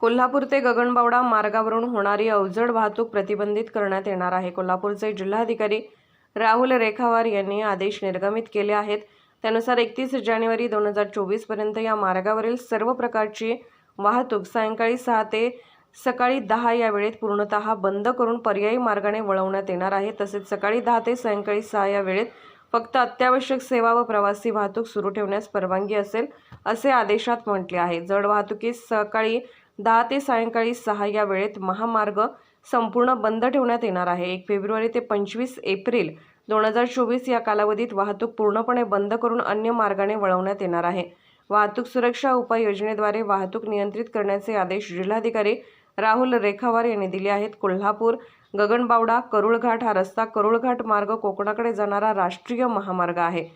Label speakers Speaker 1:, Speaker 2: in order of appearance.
Speaker 1: कोल्हापूर ते गगनबावडा मार्गावरून होणारी अवजड वाहतूक प्रतिबंधित करण्यात येणार आहे. कोल्हापूरचे जिल्हाधिकारी राहुल रेखावार यांनी आदेश निर्गमित केले आहेत. त्यानुसार एकतीस जानेवारी दोन हजार चोवीसपर्यंत या मार्गावरील सर्व प्रकारची वाहतूक सायंकाळी सहा ते सकाळी दहा या वेळेत पूर्णतः बंद करून पर्यायी मार्गाने वळवण्यात येणार आहे. तसेच सकाळी दहा ते सायंकाळी सहा या वेळेत फक्त अत्यावश्यक सेवा व प्रवासी वाहतूक सुरू ठेवण्यास परवानगी असेल असे आदेशात म्हटले आहे. जड वाहतुकीस सकाळी दहा ते सायंकाळी सहा या वेळेत महामार्ग संपूर्ण बंद ठेवण्यात येणार आहे. एक फेब्रुवारी ते पंचवीस एप्रिल दोन हजार चोवीस या कालावधीत वाहतूक पूर्णपणे बंद करून अन्य मार्गाने वळवण्यात येणार आहे. वाहतूक सुरक्षा उपाययोजनेद्वारे वाहतूक नियंत्रित करण्याचे आदेश जिल्हाधिकारी राहुल रेखावार यांनी दिले आहेत. कोल्हापूर गगनबावडा करुळघाट हा रस्ता करुळघाट मार्ग कोकणाकडे जाणारा राष्ट्रीय महामार्ग आहे.